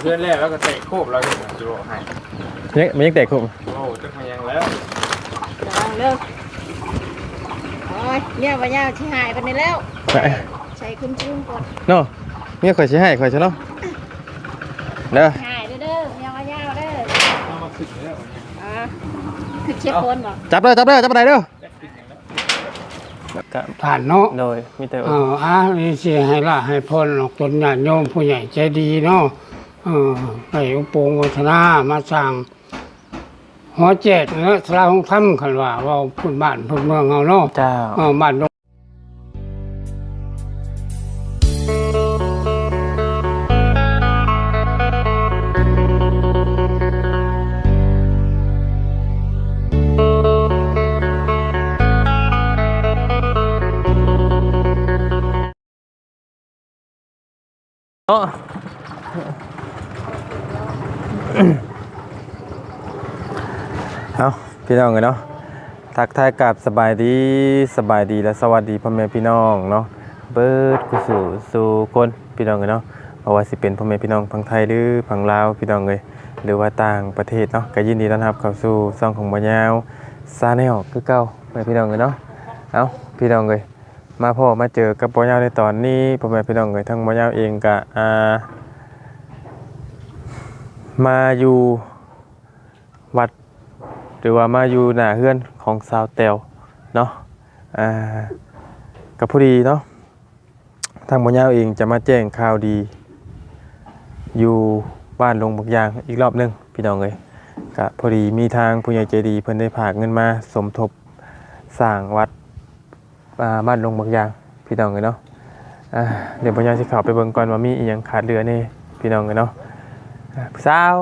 เพื่อนแรกแล้วก็เตะโคบเราจะจะบอกให้ยังมันยังแตกคุมโอ้จะมายังแล้วระวังเด้อโอ้ยเนี่ยว่าย่าที่หายไปนี่แล้วใช้คุณชุ่มก่อนเนาะเนี่ยข่อยสิให้ข่อยซะเนาะเด้อหายเด้อเด้อเนี่ยว่าย่าเด้อเอามาขึ้นแล้วอ่าคือเช็คคนบ่จับเด้อจับเด้อจับไปไหนเด้อ ก็ผ่านเนาะโดยมีแต่เอออ่านี่สิให้ละให้พรออกตนญาติโยมผู้ใหญ่ใจดีเนาะเออให้อุปงวัฒนามาสร้างหอเจ็ดเนาะสลาของถ้ำคันว่าเว่าพื้นบ้านพื้นเมืองเอาเนาะเจ้าเออบ้าน เนาะเอาพี่น้องกันเนาะทักทายกับสบายดีสบายดีและสวัสดีพ่อแม่พี่น้องเนาะเบิดกุสู่สู่คนพี่น้องกันเนาะเพราะว่าสิเป็นพ่อแม่พี่น้องพังไทยหรือพังลาวพี่น้องเลยหรือว่าต่างประเทศเนาะก็ยินดีต้อนรับเข้าสู่ซ่องของบ่ยาวซาแนลคือเก่าแม่พี่น้องเลยเนาะเอาพี่น้องเลย มาพ่อมาเจอกับบ่ยาวในตอนนี้พ่อแม่พี่น้องเอ้ยทั้งบ่ยาวเองก็อ่ามาอยู่วัด หรือว่ามาอยู่หน้าเฮือนของสาวแตวเนาะอ่ากับพอดีเนาะทางบ่ยาวเองจะมาแจ้งข่าวดี อยู่บ้านลงบักยางอีกรอบหนึงพี่น้องเอ้ยก็พอดีมีทางผู้ใหญ่ใจดีเพิ่นได้ฝากเงินมาสมทบสร้างวัด บ้านลงบางอย่างพี่น้องเลยเนาะเดี๋ยวปัญาสิเขับไปเบิ่งก่อนว่ามีอีหยังขาดเหลือนี่พี่น้องเลยเนาะผู้สาว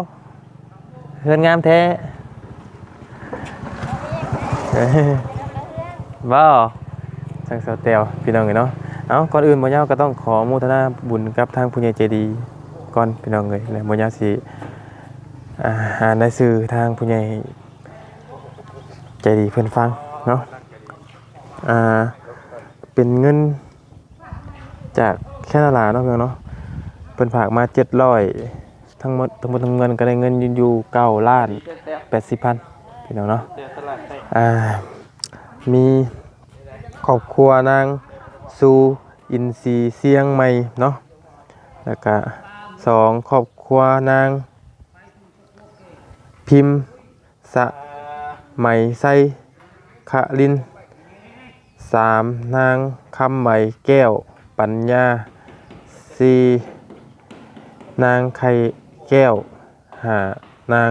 เฮือนงามแท้เอ้ยบ่ทางสาวเตียวพี่น้องเลยเนาะเอ้าก่อนอื่นปัญญาก็ต้องขออนุโมทนาบุญกับทางผู้ใหญ่ใจดีก่อนพี่น้องเลยแล้วปัญญาสิอ่าอ่านในสื่อทางผู้ใหญ่ใจดีเพิ่อนฟังเนาะอ่า เป็นเงิน จากแค่นาลาเนาะเพียงเนาะเพิ่นฝากมาเจ็ดร้อยทั้งหมดทั้งหมดทั้งเงินก็ได้เงินอยู่เก้าล้านแปดสิบพันพี่น้องเนาะอ่ามีครอบครัวนางซูอินซีเสียงใหม่เนาะแล้วก็สองครอบครัวนาง พิมพ์สะไหมไซคะลิน สามนางคำไหม่แก้ว ปัญญาสี่นางไข่แก้วหานาง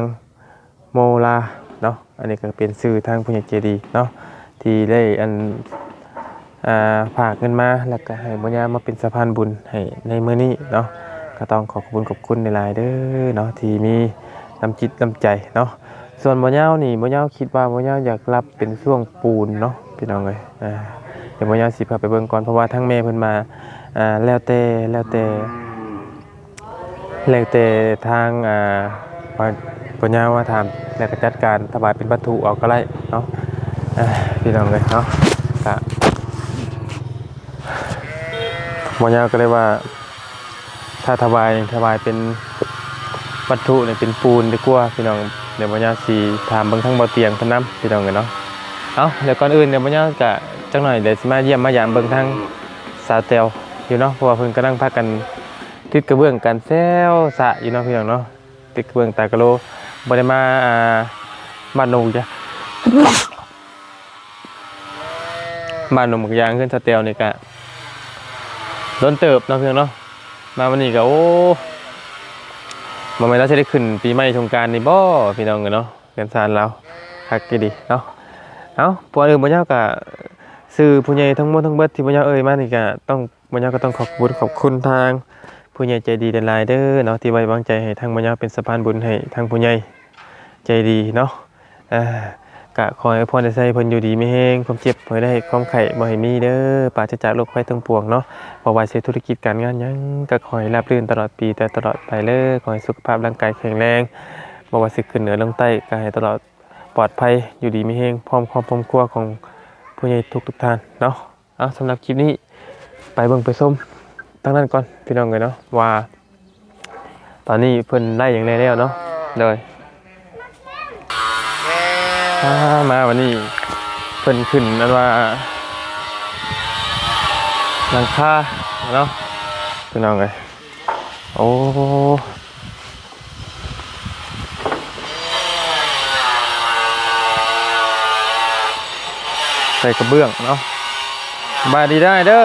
โมลาเนาะอันนี้ก็เป็นชื่อทางผู้ใหญ่เจดีเนาะที่ได้อันอ่าฝากเงินมาแล้วก็ให้บุญญามาเป็นสะพานบุญให้ในมื้อนี้เนาะก็ต้องขอขอบคุณขอบคุณในหลายเด้อเนาะที่มีน้ำจิตน้ำใจเนาะส่วนบ่ยาวนี่บ่ยาวคิดว่าบ่ยาวอยากรับเป็นช่วงปูนเนาะ พี่น้องเอ้ยอ่าเดี๋ยวบ่ยาสิพาไปเบิ่งก่อนเพราะว่าทั้งแม่เพิ่นมาอ่าแล้วแต่แล้วแต่แล้วแต่ทางอ่าว่าบ่ยาว่าถามแล้วก็จัดการถวายเป็นวัตถุเอาก็ได้เนาะพี่น้องเลยเนาะก็บ่ยาก็เลยว่า ถ้าถวายถวายเป็นวัตถุเนี่ยเป็นปูนดีกว่าพี่น้องเดี๋ยวบ่ยาสิถามเบิ่งทั้งบ่เตียงพิ่นพี่น้องกันเนาะ เอาเดี๋ยวก่อนอื่นเดี๋ยวมันจะกะจังหน่อยเดี๋ยวสิมาเยี่ยมมายามเบิ่งทางสาเตวอยู่เนาะเพราะว่าเพิ่นกำลังพากันติดกระเบื้องกันแซวสะอยู่เนาะพี่น้องเนาะติดกระเบื้องตากะโลบ่ได้มาอ่าบ้านนงจ้ะบ้านนงบักยางขึ้นสาเตวนี่กะโดนเติบเนาะพี่น้องเนาะมาวันนี้ก็โอ้บ่แม่นเราจะได้ขึ้นปีใหม่สงกานต์นี่บ่พี่น้องเนาะกันซานเราคักกี่ดีเนาะ เอาปอนอื่นบ่ยาวกะสื่อผู้ใหญ่ทั้งหมดทั้งเบิดที่บ่ยาวเอ่ยมานี่ก็ต้องบ่ยาวก็ต้องขอบคุณขอบคุณทางผู้ใหญ่ใจดีหลายๆเด้อเนาะที่ไว้วางใจให้ทางบ่ยาวเป็นสะพานบุญให้ทางผู้ใหญ่ใจดีเนาะอ่ากะขอให้พรได้ใส่เพิ่นอยู่ดีมีแฮงความเจ็บบ่ได้ความไข้บ่ให้มีเด้อปราศจากโรคภัยทั้งปวงเนาะบ่ว่าสิธุรกิจการงานหยังก็ขอให้ราบรื่นตลอดปีแต่ตลอดไปเลยขอให้สุขภาพร่างกายแข็งแรงบ่ว่าสิขึ้นเหนือลงใต้ก็ให้ตลอด ปลอดภัยอยู่ดีไม่เฮงพร้อมครอบพร้อมครัวของผู้ใหญ่ทุกทุกท่านเนาะเอาสำหรับคลิปนี้ไปเบิ่งไปส้มตั้งนั้นก่อนพี่น้องเลยเนาะว่า ตอนนี้เพิ่นได้อย่างไรแล้วเนาะเลยมาวันนี้เพิ่นขึ้นนั่นว่าหลังคาเนาะพี่น้องเลยโอ้ ใส่กระเบื้องเนาะบายดีได้เด้อ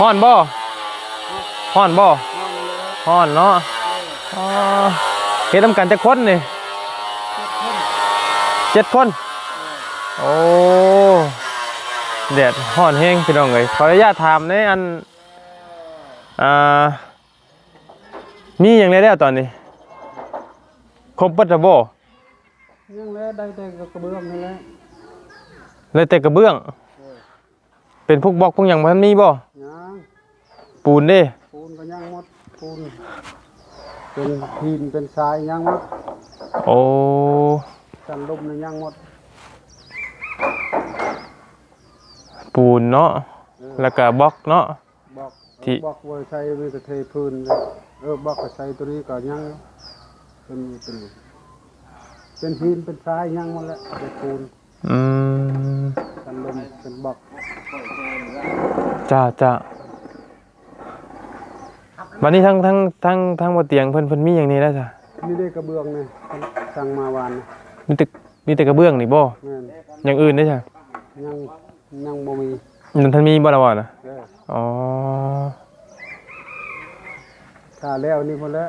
ฮ้อนบ่ฮ้อนบ่ฮ้อนเนาะเฮ็ดทำกันจะคนนี่เจ็ดคน โอ้แดดฮ้อนแห้งพี่น้องเอ้ยขออนุญาตถามในอันอ่ามีอย่างไรแล้วตอนนี้ครบปัตตบ่ยังแล้วได้แต่กระเบื้องนี่แหละ เลยแต่กระเบื้องเป็นพวกบล็อกพวกอย่างมันมีบ่ยังปูนเด้ปูนก็ยังหมดปูนเป็นหินเป็นทรายยังหมดโอ้กันลมนี่ยังหมดปูนเนาะแล้วก็บล็อกเนาะ บอกที่บอกไว้ใช้มีแต่เทพื้นเออบอกก็ใช้ตัวนี้ก็ยังเป็นเป็นเป็นหินเป็นทรายยังหมดแล้วเป็นปูน อืมกันลมเป็นบอกจ้าจ้าวันนี้ทั้งทั้งทั้งทั้งบนเตียงเพิ่นเพิ่นมีอย่างนี้แล้วจ้ะนี่ได้กระเบื้องนี่สั่งมาวานนี่มีแต่มีแต่กระเบื้องนี่บ่แม่นอย่างอื่นได้จ้ะยังยังบ่มีนั่นท่านมีบ่ละบ่นะเด้ออ๋อถ้าแล้วนี่คนละ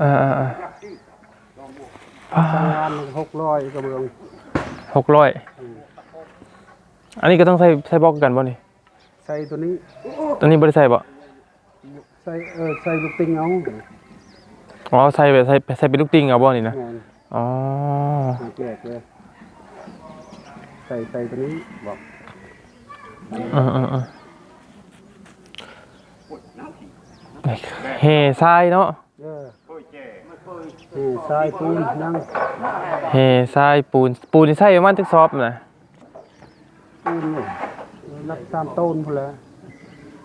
อ่าอ่าอ่าสั่งวา นหกร้อยกระเบื้องหกร้อยอันนี้ก็ต้องใส่ใส่บล็อกกันบ่นี่ใส่ตัวนี้ ตัวนี้บ่ได้ใส่บ่ใส่เออใส่ลูกติงเอาอ๋อใส่ไปใส่ใส่เป็นลูกติงเอาบ่นี่นะแม่นอ๋อหาแจกเลยใส่ใส่ตัวนี้บอกอืออืออือเฮทรายเนาะ เออเออทรายปูนนั่งเฮทรายปูนปูนนี่ใส่ประมาณจักซอบนะปูนเลยรักตามต้นพุ่นแหละ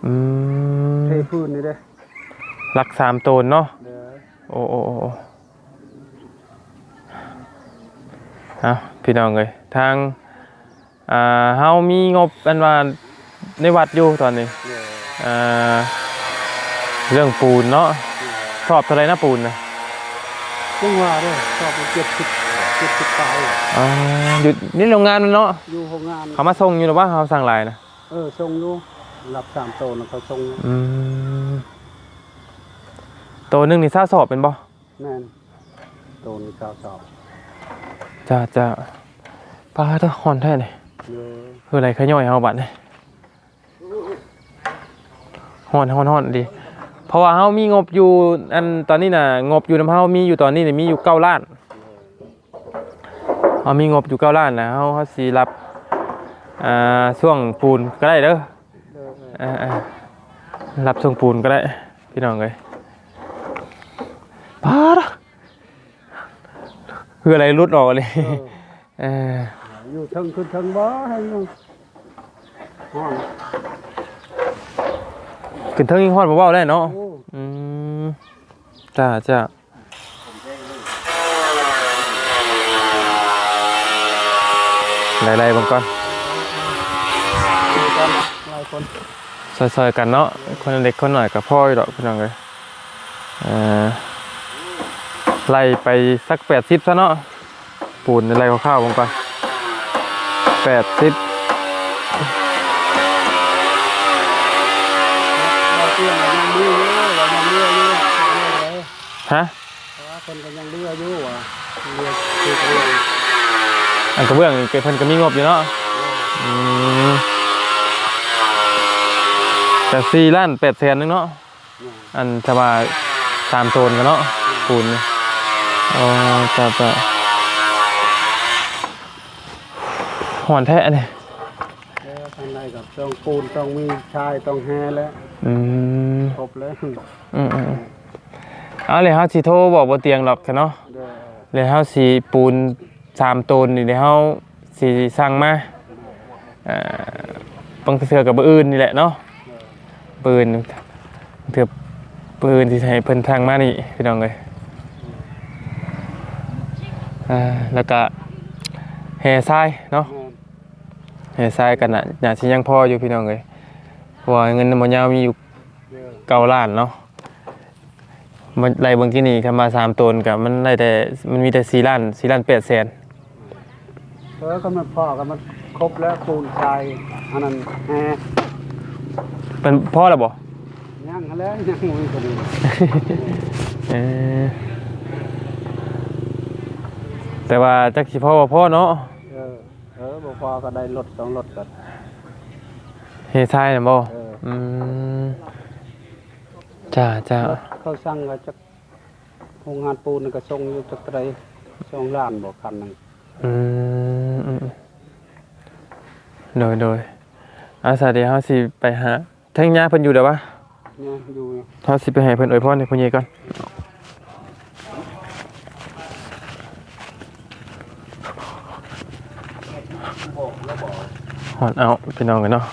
อืมเทพื้นนี่เด้อหลักสามโตนเนาะเด้อโอ้โอ้โอ้โอ้เอาพี่น้องเลยทางอ่าเฮามีงบอันว่าในวัดอยู่ตอนนี้เด้ออ่าเรื่องปูนเนาะชอบเท่าไหรนะปูนนะ จังหวะเด้อชอบไปเจ็ดสิบเจ็ดสิบปลายอ่าอยู่นี่โรงงานมันเนาะอยู่โรงงานเขามาส่งอยู่หรือว่าเขาสั่งหลายนะเออส่งอยู่รับสามโตนเขาส่งอยู่อืมตัวหนึงนี่ซาสอบเป็นบ่แม่นโตนเก้าสอบจ้าจ้าปลาตัวหอนแท้นี่เยอะคืออะไรขย่อยเฮาบัดนี่หอนหอนหอนดีเพ ราะว่าเฮามีงบอยู่อันตอนนี้น่ะงบอยู่นำเฮามีอยู่ตอนนี้นี่มีอยู่เก้าล้านเฮามีงบอยู่เก้าล้านนะเฮาเฮาสิรับอ่าช่วงปูนก็ได้เด้อเด้อเอออ่าๆรับช่วงปูนก็ได้ พี่น้องเอ้ยปาดอะคืออะไรรุดออกเลยเอออยู่เทิงขึ้นเทิงบ่ให้อยู่ห้องขึ้นเทิงยิงฮอดบ่เว้าได้เนาะโอืมจ้าจ้าไล่ๆบังก่อนอยู่กันหลายคนซอยๆกันเนาะคนเล็กคนหน่อยกับพ่ออยู่ดอกพี่น้องเลยอ่อไล่ไปสักแปดสิบซะเนาะปูนอะไล่ข้าวๆบังก่อนแปดสิบ ฮะเพราะว่าคนก็ยังเลืออยู่ว่ะเลือคือเลืออันกระเบื้องนี่เพิ่นก็มีงบอยู่เนาะอืมแต่สี่ล้านแปดแสนนึงเนาะอันจะว่าตามโซนกันเนาะปูนนี่อ๋อจ้าจ้าหอนแท้เลยแล้วทางในกับต้องปูนต้องมีชายต้องแฮแล้วอืมครบแล้วอืมอืม เอาเลยเฮาสิโทรบอกบ่เตียงหรอกกันเนาะเด้อเลยเฮาสิปูนสามโตนนี่เดี๋ยวเฮาสิสั่งมาเอ่อบางเทื่อกับอื่นนี่แหละเนาะปืนเทื่อปืนที่ให้เพิ่นทางมานี่พี่น้องเอ้ยอ่าแล้วก็แห่ทรายเนาะแม่นแห่ทรายกันน่ะน่าสิยังพออยู่พี่น้องเอ้ยเพราะว่าเงินมันยาวมีอยู่เด้อเก้าล้านเนาะ มันไล่เบิ่งที่นี่ทำมาสามตนกับมันได้แต่มันมีแต่สี่ล้านสี่ล้านแปดแสนเออก็มันพอก็มันครบแล้วปูนทรายอันนั้นแฮเป็นพ่อแล้วบ่ยังหั้นแล้วยังบ่มีตัวนี้เออแต่ว่าจักสิพ่อบ่พ่อเนาะเออเออบ่พอก็ได้รถสองรถก็เฮทรายน่ะบ่เอออืมจ้าจ้า เขาสั่งก็จักโรงงานปูนนี่ก็ส่งอยู่จักไดสองล้านบ่คันหนึงอืมอืมโดยโดยอาสาเดี๋ยวเฮาสิไปหาแท่งยาเพิ่นอยู่เด้อวะเนี่ยอยู่เฮาสิไปให้เพิ่นอวยพรให้พ่อใหญ่ก่อนหอนเอาพี่น้องกันเนาะ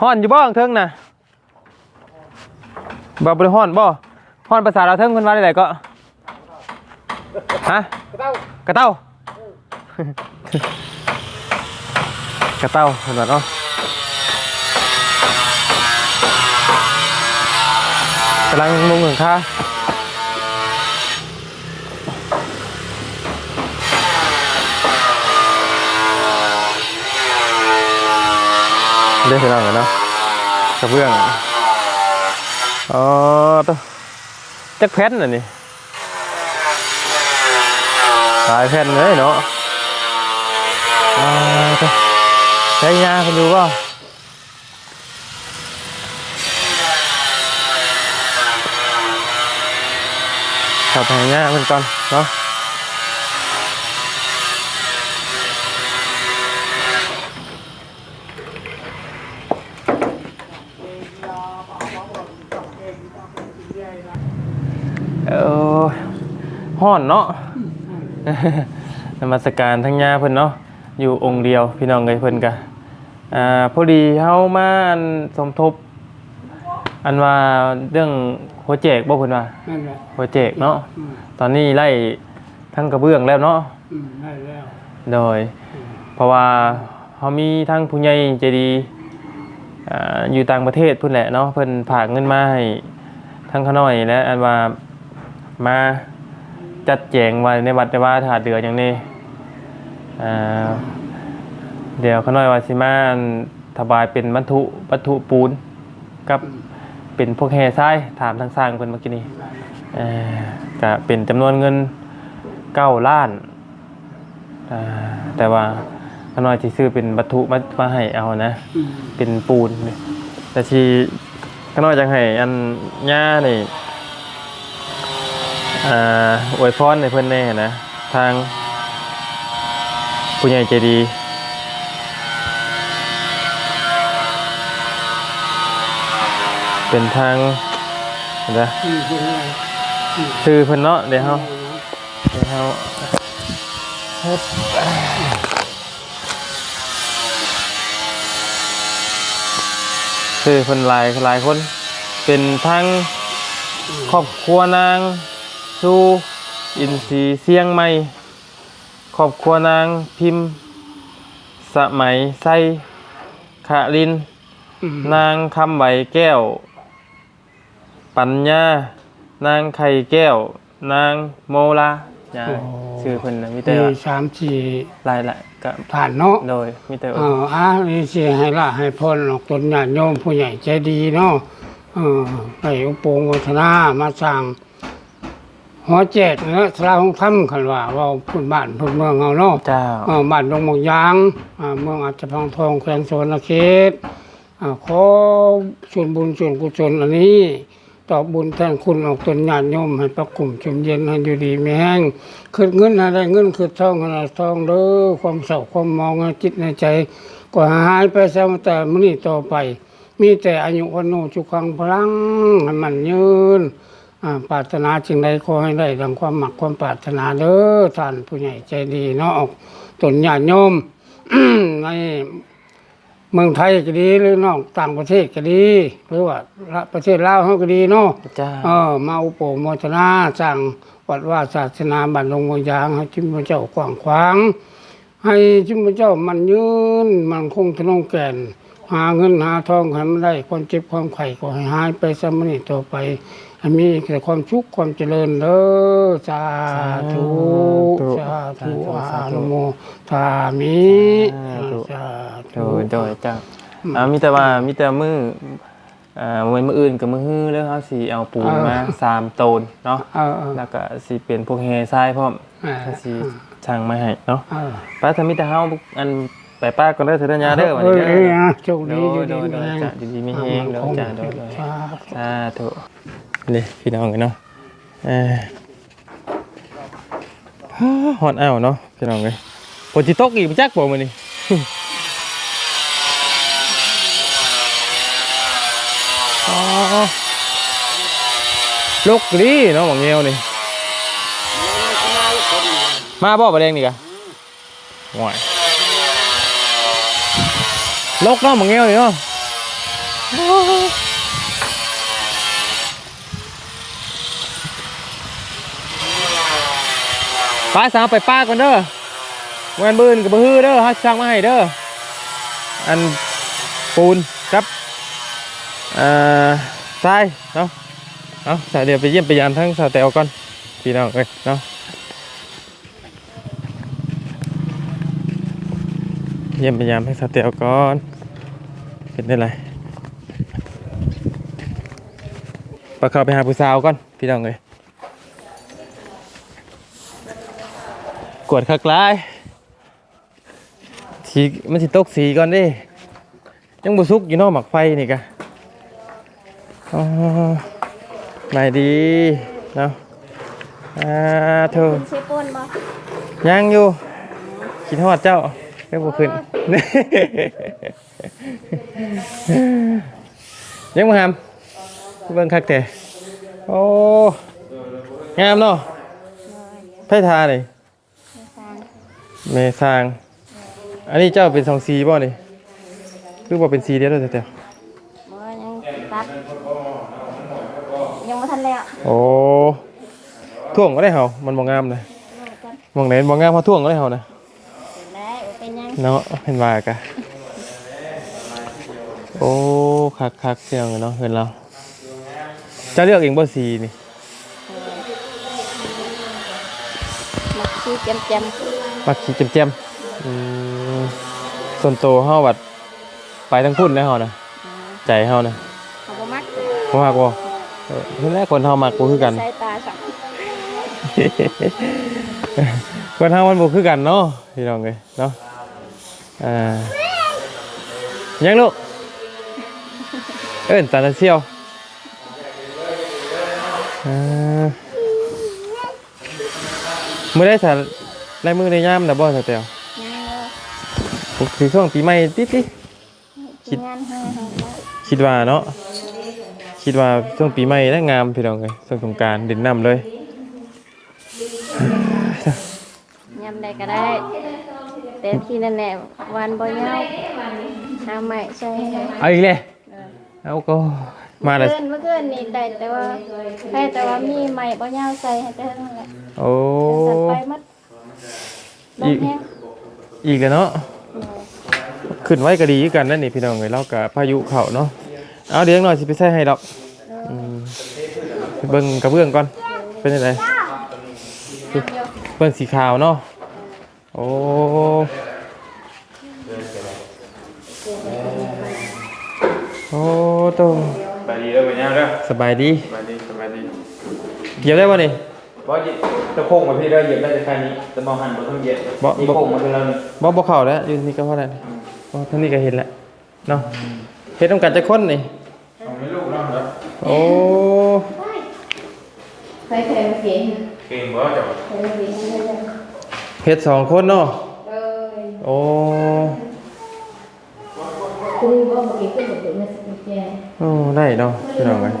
ฮ้อนอยู่บ่ข้างเทิงน่ะบ่บ่ได้ฮ้อนบ่ฮ้อนภาษาเราวเทิงเพิ่นว่าได้ไดก็ฮะกระเต้ากระเต้าเห็นไหมเนาะกำลังมุงหนึ่งค่า เรียกเสร็จแล้วเหรอเนาะกระเบื้องอ๋อตัวจักแผ่นน่ะนี่หลายแผ่นเลยเนาะอ่าตัวใช้ยาคุณดูเปล่าขับไปยาเพิ่นก่อนเนาะ ห้อนเนาะนมัสการทั้งยาเพิ่นเนาะอยู่องค์เดียวพี่น้องเลยเพิ่นกะอ่าพอดีเฮามาอันสมทบ อันว่าเรื่องโปรเจกต์บ่เพิ่นว่านั่นแหละโปรเจกต์เนาะอืมตอนนี้ไล่ทั้งกระเบื้องแล้วเนาะอืมได้แล้วโดย เพราะว่าเฮามีทั้งผู้ใหญ่ใจดีอ่าอยู่ต่างประเทศเพุ่นแหละเนาะเพิ่นฝากเงินมาให้ทั้งขาน้อยและอันว่ามา จัดแจงไว้ในวัดในว่าถาดเดืออย่างนี้อ่าเดี๋ยวขาน้อยว่าสิมาอันถบายเป็นบรรทุบรรทุปูนกับเป็นพวกแห่ทรายถามทางสร้างเพิ่นเมื่อกี้นี้เอ่อก็เป็นจำนวนเงินเก้าล้านอ่าแต่ว่าขน้อยที่ซื้อเป็นวัตถุมามาให้เอานะอืมเป็นปูนนี่แต่ที่ขน้อยจังให้อันหญ้านี่ อ่าอวยพรในเพิ่อนแน่นะ ทางผู้ใหญ่ใจดีเป็นทางเห็นไงซื้อเพิ่นเนาะเดี๋ยวเฮาเดี๋ยวเฮาเฮ็ดซื้อเพิ่นหลายหลายคน เป็นทั้งครอบครัวนาง สู่อินซีเสียงใหม่ครอบครัวนางพิมพ์ สมัยไส้ขะลินอืมนางคำไหวแก้ว ปัญญานางไข่แก้ว นางโมลาอย่าชื่อเพิ่นนะมีแต่มีว่าสามสี่หลายหลายๆก็ผ่านเนาะโดยมีแต่เอว่าออ่านี่สิให้ละให้พรออกตนญาติโยมผู้ใหญ่ใจดีเนาะเออให้อุปงวัฒนามาสร้าง หอแจกเนาะสลาของถ้ำคันว่าเว่าพื้นบ้านพื้นเมืองเฮาเนาะเจ้าเออบ้านดงหมกยางอ่าเมืองอาจจะพังทองแขวงสวนเขตอ่าขอส่วนบุญส่วนกุศลอันนี้ตอบบุญแทนคุณออกตนญาติโยมให้ประคุมชุมเย็นให้อยู่ดีไม่แห้งคืดเงินอะไรเงินคืดทองอะไรทองเด้อความเศร้าความมองในจิตในใจ ก็หายไปซะแต่มื้อนี้ต่อไป มีแต่อายุวันโนจุขังพลังให้มันยืนอ่า ปรารถนาจึงใดขอให้ได้ดังความหมักความปรารถนาเด้อท่านผู้ใหญ่ใจดีเนาะตนญาติโยมในเมืองไทยก็ดีหรือนอกต่างประเทศก็ดี หรือว่าประเทศลาวเฮาก็ดีเนาะจ้าเออมาอุปโภคโมทนาสร้างวัดว่าศาสนาบันลงเมืองยางให้ชิมพระเจ้ากว้างขวาง ให้ชิมพระเจ้ามันยืนมันคงทะนงแก่น หาเงินหาทองให้มันได้ความเจ็บความไข่ก็ให้หายไปสมนิต่อไปให้ มีแต่ความชุกข์ความเจริญเด้อสาธุสาธุอานุโมทามิสาโดธุยโดยจ้าอ่ามีแต่ว่ามีแต่มืออ่ามื้อมื้ออื่นกับมื้อฮื้อแล้วเฮาสิเอาปูนมาสามโตนเนาะเออเออแล้วก็สิเปลี่ยนพวกแฮทรายพร้อมเออก็สิช่างมาให้เนาะเออป้าทำมีแต่เฮาอันไปป้าก่อนเด้อเถิดญาเด้อวันเอนี้อเด้เอออนะโชคโดดียอยู่โดดียโดยจ้าดีๆมีแฮงโดยจ้าโดยโดยสาธุสาธุ นี่พี่น้องเนาะฮอนอ้าวเนาะพี่น้องเอ้ยฝนสิตกอีกบ่จักบ่มื้อนี้อ๋อลกดีเนาะหมองเงี้ยวนี่ มาบ่ประเด็นนี่กะห่วยลกเนาะหมองเงี้ยวนี่เนาะ ป้าสาวไปป้าก่อนเด้อแวนบืนกับบือเด้อฮักช่างมาให้เด้ออันปูนครับอ่าใช่เนาะเอาะสายเดี๋ยวไปเยี่ยมไปยามทั้งสาวแตวก่อนพี่น้องเอ้ยเนาะเยี่ยมไปยามทั้งสาวแตวก่อนเป็นได้ไรไปเข้าไปหาผู้สาวก่อนพี่น้องเอ้ย กวดคักหลายสีมันสิตกสีก่อนดิยังบุสุกอยู่เนอกหมักไฟนี่กะอ๋อไม่ดีเนาะอ่าเธอเชฟป่นบ่ยังอยู่คิดฮอดเจ้าไม่บุขึ้นยังมาหามเบิ่งคักแต่โอ้งามเนาะไพ่ทาเลย เมซาง อันนี้เจ้าเป็นสองสีบ่นี่หรือว่าเป็นสีเดียวเลยแต่บ่ยังตัดยังบ่ทันแล้วโอ้ท่วงก็ได้เหรอมันบ่งามเลยมองไหนบ่งามเพราะท่วงก็ได้เหรอนะได้เป็นยังเนาะเห็นว่ากะโอ้คักคักๆเสียงเลยเนาะเห็นเราจะเลือกเองบ่สีนี่มักชีเจม มักสีเจียมๆอืมส่วนโตวเฮาบัดไปทั้งพุ่นแล้วเฮานะใจเฮานะๆเขาบ่มักบ่มักบ่เออเห็นแล้วคนเฮามักบ่คือกันสายตาสักคนเฮามันบ่คือกันเนาะพี่น้องเอ้ยเนาะอ่ายังลูกเอิ้นตาลเซียวอ่ามื้อได้สาร ลายมือในยามน่ะบ่ซะแตวยังเด้อคือช่วงปีใหม่ติดคิดงานให้ให้ได้ๆคิดว่าเนาะคิดว่าช่วงปีใหม่น่างามพี่น้องเอ้ยช่วงสงกรานต์เด่นน้ำเลยยามใดก็ได้แต่ที่นั่นแหละวันบ่ยาวหาใหม่ใส่ให้เอาอีกเลยเอาก็มาเลยเมื่อคืนเมื่อคืนนี่ได้แต่ว่าให้แต่ว่ามีใหม่บ่ยาวใส่ให้แต่เท่านั้นแหละโอ้แต่สั่นไปหมด ลมแห้งอีกแล้วเนาะขึ้นไว้ก็ดีคือกันนั่นนี่พี่น้องเลยเรากับพายุเข้าเนาะเอาเดี๋ยวหน่อยสิไปใส่ให้ดอกอืมไปเบิ่งกระเบื้องก่อนเป็นยังไงเบิ่งสีขาวเนาะโอ้โอ้โตไปดีแล้วไปยังเด้อสบายดีสบายดีสบายดีเหยียบได้ป่ะนี่ บ่จิตะโค้งมาพี่เด้อเหยียบได้แต่แค่นี้แต่มองหันบ่ต้องเหยียบบ่นี่บ่ โค้งมาพี่แล้วนี่บ่บ่เข้าแล้วอยู่นี่ก็พอแล้วนี่บ่ท่างนี้ก็เห็นแล้วเนาะเฮ็ดต้องการจะค้นนี่ เอาไม่ลูกแล้วเหรอโอ้ใส่แผ่นเสียงเก่งบ่เจ้าใส่เสียงให้ได้เฮ็ดสองคนเนาะเอ้ยโอ้คุณบ่เมื่อกี้ขึ้นบ่ถึงนะสิแกโอ้ได้เนาะพี่น้องเอ้ย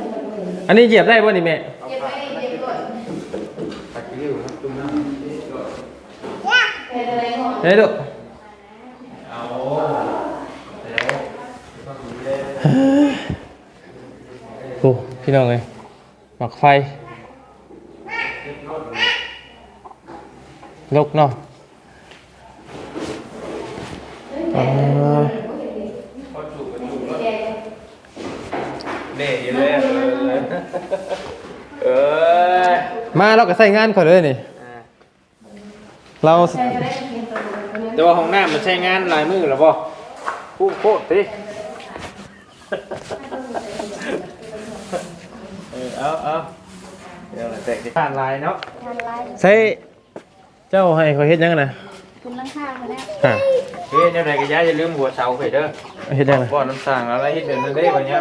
อันนี้เหยียบได้ป่ะนี่แม่ตักกิ้ว ครับจุ่มน้ได้ดูำเอาแล้วโอ้พี่น้องเลยหมักไฟลกเนาะอ่า เน่อยู่เลยเออ มาเราก็ใส่งานเขาเลยนี่เราแต่ว่าห้องน้ำมันใช้งานหลายมือหรอป่พูดโคตรสิเออเอาเอาเดี๋ยวเราแตกที่ผ่านลายเนาะทานไรใส่เจ้าให้เขาเฮ็ดยังนะคุณลังค่ามาแล้วฮะเฮ้ยเนี่ยไหนก็ย้ายอย่าลืมหัวเสาไปเด้อเฮ็ดยังนะบ่อน้ำสั่งอะไรเฮ็ดเดินได้ป่ะเนี่ย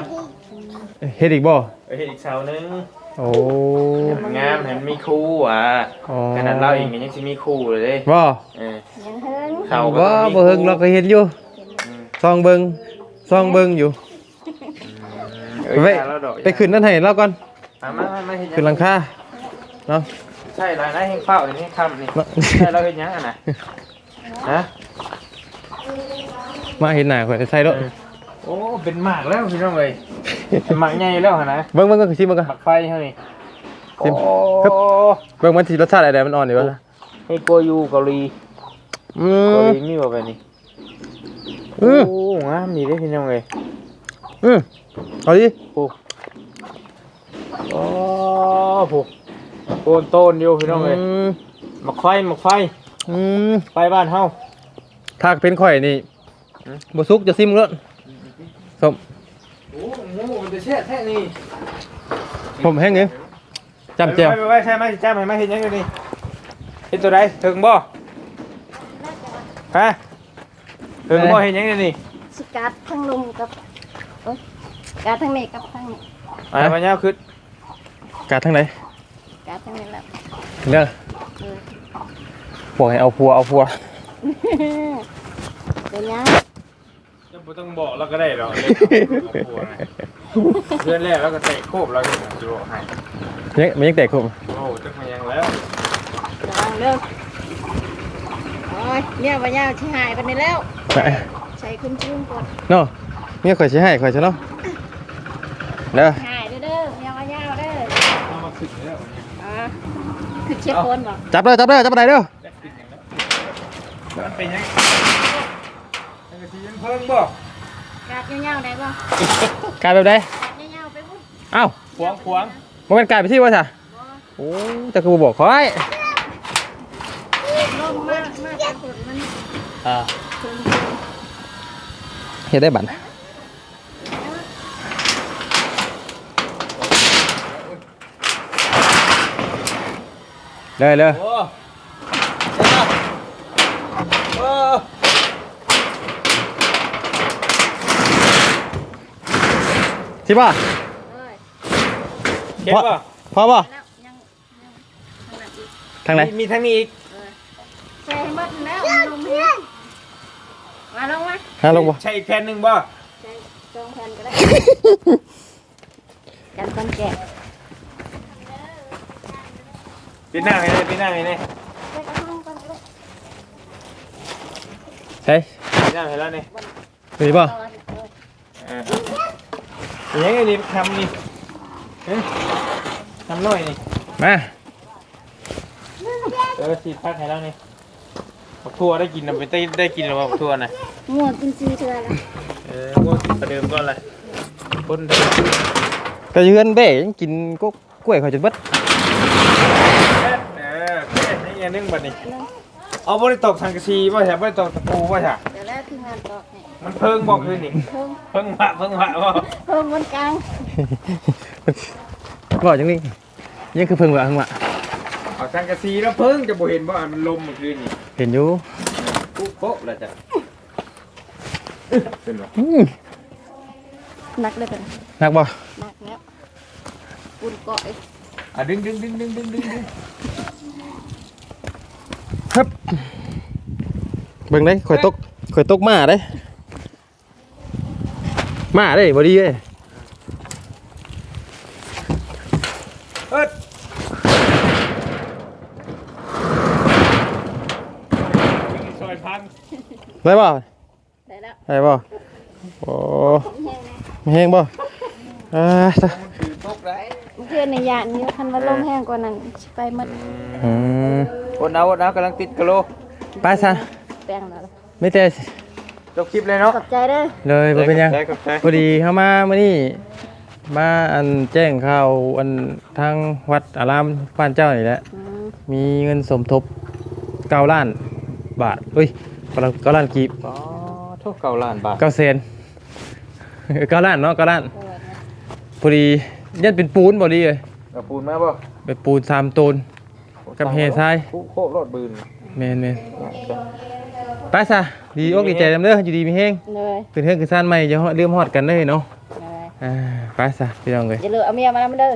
เฮ็ดอีกบ่เฮ็ดอีกเสานึง โอ้มันงามเห็นมีคู่อะอ๋อขนาดเราเองก็ยังสิมีคู่เลยเด้บ่เออยังเฮิงเขาก็บ่ต้องมีบ่เฮิงเราก็เฮ็ดอยู่อืมซองเบิ่งซองเบิ่งอยู่เอ้ยไปอย่าแล้วดอกไปขึ้นนั่นให้เราก่อนอะมามามาเฮ็ดขึ้นหลังคาเนาะ ใช่รายได้แห่งเฝ้าอันนี้คำนี่เนาะใช่เราเฮ็ดหยังอะนะฮะมาเห็นหน้าข่อยใส่รถ โอ้ เป็นหมากแล้วพี่น้องเอ้ยเป็นหมากใหญ่แล้วหั่นนะเบิ่งเบิ่งก็คือสิเบิ่งก็หมากไฟเท่านี้ซิมโอ้ครับเบิ่งมันสิรสชาติอะไรมันอ่อนอยู่วะให้โกยูเกาหลีอืเกามหลีมีบ่แบบนี้อืมโอ้งามดีเด้พี่น้องเอ้ยอืมเอาดิโอ้โอ้ผู้โอนโตนอยู่พี่น้องเอ้ยมหมากไฟหมากไฟอืมไฟบ้านเฮาถ้าเป็นข่อยนี่อืมบ่สุกจะซิมรถสม โอ้โหมันจะ แช่แท้นี่ผมแห้งเองจำแจ่วไปไปใช่ไหมจ้าไหมไม่เห็นยังอยู่นี่เห็นตัวใดถึงบ่ฮะถึงบ่เห็นยังอยู่นี่สิกัดทั้งลุงกับกัดทั้งนี้กับทั้งนี้อะไรมาเนี้ยคือกาดทางไหนกัดทั้งนี้แล้วเด้อเออบอกให้เอาพัวเอาพัวเป็นยังจะบ่ต้องบอกเราก็ได้หรอกเพื่ อนแรกแล้วก็เตะโคบเราจะบอกให้ยังมันยังแตกคุมโอ้จักมายังแล้วระวังเด้อโอ้ยเนี่ยว่ายาวที่หายไปนี่แล้วใช้ขึ้นชื่นกดเนาะเนี่ยข่อยสิให้ข่อยจะเนาะเด้อหายเด้อเด้อเนี่ยว่ายาวเด้อเอามาขึ้นแล้วอ่าคือเชียร์คนบ่จับเด้อจับเด้อจับไปไหนเด้อมันเป็นยังมันก็สิยังเพิ่งบ่ กัดยาวๆได้บ่กาดแบบใดกัดยาวๆไปพุ่นเอ้าขวางขวางบ่แม่นกาดไปที่ว่าซะบ่โอ้แต่กูบ่บอกข่อยลมมากมากกระสุนมันอ่าถึงเฮ็ดได้บัดเลยเลยโอ้โอ้ สิบ่ะเลยเก็บป่ะพอบ่แล้วยังยังขนาดอีกทางไหน มีทางนี้อีกใส่ให้หมดแล้วเอาลงเพียงมาลงมาหาลงบ่ใช่อีกแผ่นหนึ่งบ่ใส่สองแผ่นก็ได้กันคนแก่ปีหน้าให้เลยปีหน้าให้เลยใส่กระห้องกันก็ได้ใช่ปีหน้าให้แล้วนี่สิบ่ะ เอาเออเอออ ย่างนี้นี่ทำนี่เอ้ยทำหน่อยนี่มาเออสีพักให้แล้วนี่บักทั่วได้กินนะไปได้ได้กินแล้วบักทั่วนะงัวกินซีเทือแล้วเออพวกประเดิมก่อนเลยคนเดิมก็เฮือนเบ้ยังกินก็กล้วยเขาจนเบิดเออเอ๊ะนี่อย่างหนึงบัดนี้เอาบริตกสังกะสีป่ะใช่บริตกตะปูป่ะใช่เดี๋ยวแรก คืองานตอกให้มันเพิ่งบอกคืนนี่ เพิ่มเพิ่งหะเพิ่งหะว่าเพิ่มบนกลางบ่จังนี้ยังคือเพิ่งว่าเพิ่งว่าเอาสังกะสีแล้วเพิ่งจะบ่เห็นว่ามันลมเมื่อคืนนี่เห็นอยู่ปุ๊บโป๊ะแล้วจ้ะเป็นบ่อืมหนักเลยเป็นหนักบ่หนักแล้วปุ่นเกาะอีกอะดึงดึงดึงดึงดึงดึงดึงครับเบิ่งได้ข่อยตก ข่อยตกมาได้ มาได้บ่ดีเว้ยเอิดซยพังได้บ่ได้แล้วได้บ่โอ้ไม่แห้งบ่อ่เพื่อนในยานนี้คันว่าลมแห้งกว่านั้นไปหมดอืมคนเอาคนเอากำลังติดกระโลไปซะแป้งแล้ว ไม่แต่จบคลิปเลยเนาะขอบใจเด้อเลยบ่เป็นหยังขอบใจขอบใจพอดีเข้ามามื้อนี้มาอันแจ้งข่าวอันทางวัดอารามบ้านเจ้านี่แหละ อืมมีเงินสมทบ9ล้านบาทเอ้ย9ล้านกีบอ๋อโทุกเก้าล้านบาท9เซน9ล้านเนาะ9ล้านพอดียันเป็นปูนบ่ดีเลยเอาปูนมาบ่เป็นปูนสามโตน กับเฮทราย คู่โคกรถบืนแม่นแม่น ไปซะดีอกดีใจนำเด้ออยู่ดีมีแฮงเลยเป็นเฮือนคือซ่านใหม่อย่าลืมฮอดกันเด้อเนาะเลยอ่าไปซะพี่น้องเอ้ยอย่าลืมเอาเมียมานำเด้อ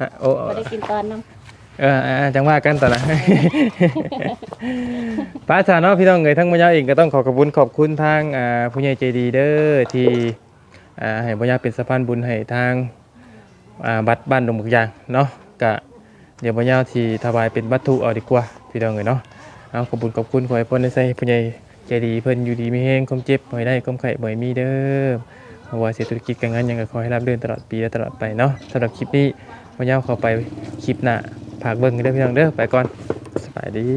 ฮะโอ้บ่ได้กินตอนน้เอออ่าจังว่ากันต่อนะป้าชาเนาะพี่น้องเอ๋ยทั้งบรรยาเองก็ต้องขอขอบคุณขอบคุณทางอ่าผู้ใหญ่ใจดีเด้อที่อ่าให้บรรยาเป็นสะพานบุญให้ทางอ่าบัตรบ้านดงบึกยางเนาะกะเดี๋ยวบรรยาที่ถวายเป็นวัตถุเอาดีกว่าพี่น้องเอ๋ยเนาะ เอาขอบคุณขอบคุณขอให้พิ่นได้ใส่ผู้ใหญ่ใจดีเพิ่นอยู่ดีไม่แห้งความเจ็บบ่ให้ได้ความไข้บ่ให้มีเด้อว่าเศรษฐกิจการงานยังก็ขอให้รับเรื่นตลอดปีและตลอดไปเนาะสำหรับคลิปนี้บรรยาขอไปคลิปหน้าฝากเบิ่งกันเด้เพี่น้องเด้อไปก่อนสบายดี